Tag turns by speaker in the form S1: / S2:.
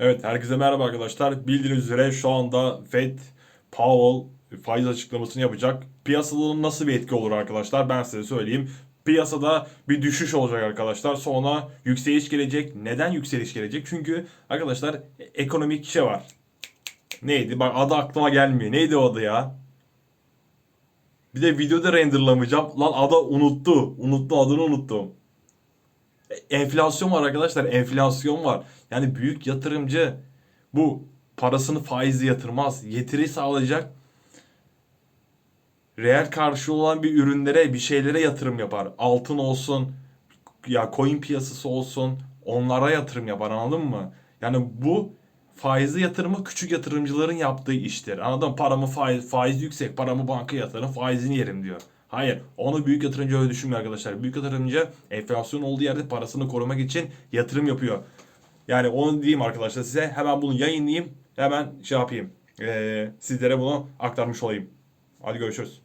S1: Evet, herkese merhaba arkadaşlar. Bildiğiniz üzere şu anda Fed, Powell faiz açıklamasını yapacak. Piyasada nasıl bir etki olur arkadaşlar? Ben size söyleyeyim. Piyasada bir düşüş olacak arkadaşlar. Sonra yükseliş gelecek. Neden yükseliş gelecek? Çünkü arkadaşlar ekonomik şey var. Neydi? Bak adı aklıma gelmiyor. Neydi o adı ya? Bir de videoda renderlamayacağım. Lan adı unuttu. Unuttu adını unuttum. Enflasyon var arkadaşlar. Enflasyon var. Yani büyük yatırımcı bu parasını faizli yatırmaz. Getiri sağlayacak. Reel karşılığı olan bir ürünlere, bir şeylere yatırım yapar. Altın olsun, ya coin piyasası olsun, onlara yatırım yapar anladın mı? Yani bu faizli yatırımı küçük yatırımcıların yaptığı iştir. Anladın mı? Paramı faiz, faiz yüksek, paramı banka yatırın, faizini yerim diyor. Hayır, onu büyük yatırımcı öyle düşünmüyor arkadaşlar. Büyük yatırımcı enflasyon olduğu yerde parasını korumak için yatırım yapıyor. Yani onu diyeyim arkadaşlar size. Hemen bunu yayınlayayım. Hemen şey yapayım. Ee, sizlere bunu aktarmış olayım. Hadi görüşürüz.